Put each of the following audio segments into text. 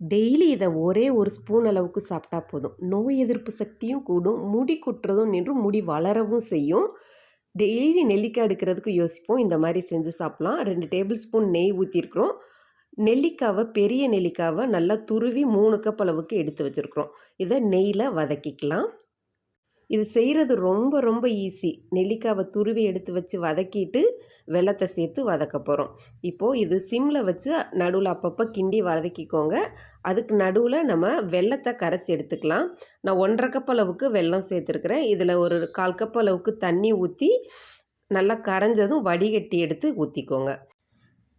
Daily இதை ஒரே ஒரு ஸ்பூன் அளவுக்கு சாப்பிட்டா போதும். நோய் எதிர்ப்பு சக்தியும் கூடும். முடி கொட்டுறதும் நின்றும் முடி வளரவும் செய்யும். டெய்லி நெல்லிக்காய் எடுக்கிறதுக்கு யோசிப்போம். இந்த மாதிரி செஞ்சு சாப்பிட்லாம். ரெண்டு டேபிள் ஸ்பூன் நெய் ஊற்றிருக்கிறோம் நெல்லிக்காவை பெரிய நெல்லிக்காவை நல்லா துருவி மூணு கப் அளவுக்கு எடுத்து வச்சுருக்குறோம். இதை நெய்யில் வதக்கிக்கலாம். இது செய்கிறது ரொம்ப ரொம்ப ஈஸி. நெல்லிக்காவை துருவி எடுத்து வச்சு வதக்கிட்டு வெள்ளத்தை சேர்த்து வதக்க போகிறோம் இப்போது இது சிம்மில் வச்சு நடுவில் அப்பப்போ கிண்டி வதக்கிக்கோங்க. அதுக்கு நடுவில் நம்ம வெள்ளத்தை கரைச்சி எடுத்துக்கலாம். நான் ஒன்றரை கப் அளவுக்கு வெல்லம் சேர்த்துருக்குறேன். இதில் ஒரு கால் கப் அளவுக்கு தண்ணி ஊற்றி நல்லா கரைஞ்சதும் வடிகட்டி எடுத்து ஊற்றிக்கோங்க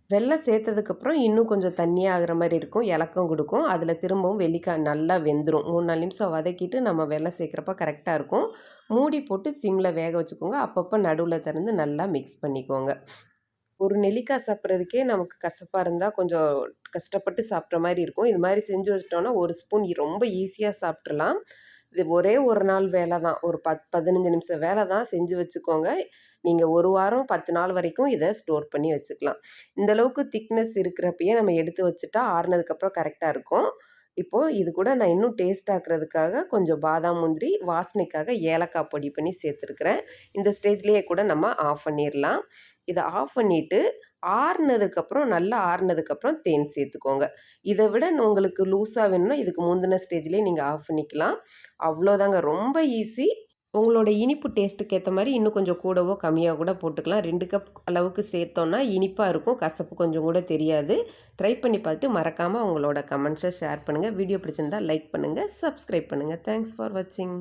வெள்ளம் சேர்த்ததுக்கப்புறம் இன்னும் கொஞ்சம் தண்ணியாக ஆகிற மாதிரி இருக்கும். இலக்கம் கொடுக்கும். அதில் திரும்பவும் வெள்ளிக்காய் நல்லா வெந்துடும் மூணு நாலு நிமிஷம் வதக்கிட்டு நம்ம வெள்ளம் சேர்க்குறப்ப கரெக்டாக இருக்கும். மூடி போட்டு சிம்மில் வேக வச்சுக்கோங்க. அப்பப்போ நடுவில் திறந்து நல்லா மிக்ஸ் பண்ணிக்கோங்க. ஒரு நெல்லிக்காய் சாப்பிட்றதுக்கே நமக்கு கசப்பாக இருந்தால் கொஞ்சம் கஷ்டப்பட்டு சாப்பிட்ற மாதிரி இருக்கும். இது மாதிரி செஞ்சு வச்சிட்டோன்னா ஒரு ஸ்பூன் ரொம்ப ஈஸியாக சாப்பிட்றலாம் இது ஒரே ஒரு நாள் வேலை தான். ஒரு பத் பதினஞ்சு நிமிஷம் வேலை தான் செஞ்சு வச்சுக்கோங்க. நீங்கள் ஒரு வாரம் பத்து நாள் வரைக்கும் இதை ஸ்டோர் பண்ணி வச்சுக்கலாம். இந்தளவுக்கு திக்னஸ் இருக்கிறப்பயே நம்ம எடுத்து வச்சுட்டா ஆறுனதுக்கப்புறம் கரெக்டாக இருக்கும். இப்போது இது கூட நான் இன்னும் டேஸ்ட் ஆக்குறதுக்காக கொஞ்சம் பாதாம் முந்திரி வாசனைக்காக ஏலக்காய் பொடி பண்ணி சேர்த்துருக்குறேன். இந்த ஸ்டேஜ்லேயே கூட நம்ம ஆஃப் பண்ணிடலாம் இதை ஆஃப் பண்ணிவிட்டு ஆறுனதுக்கப்புறம் நல்லா ஆறுனதுக்கப்புறம் தேன் சேர்த்துக்கோங்க. இதை விட உங்களுக்கு லூஸாக வேணும்னா இதுக்கு முந்தின ஸ்டேஜ்லேயே நீங்கள் ஆஃப் பண்ணிக்கலாம். அவ்வளோதாங்க. ரொம்ப ஈஸி உங்களோட இனிப்பு டேஸ்ட்டுக்கு ஏற்ற மாதிரி இன்னும் கொஞ்சம் கூடவோ கம்மியாக கூட போட்டுக்கலாம். ரெண்டு கப் அளவுக்கு சேர்த்தோன்னா இனிப்பாக இருக்கும் கசப்பு கொஞ்சம் கூட தெரியாது. ட்ரை பண்ணி பார்த்துட்டு மறக்காமல் உங்களோட கமெண்ட்ஸை ஷேர் பண்ணுங்கள் வீடியோ பிடிச்சிருந்தால் லைக் பண்ணுங்கள் சப்ஸ்கிரைப் பண்ணுங்கள் தேங்க்ஸ் ஃபார் வாட்சிங்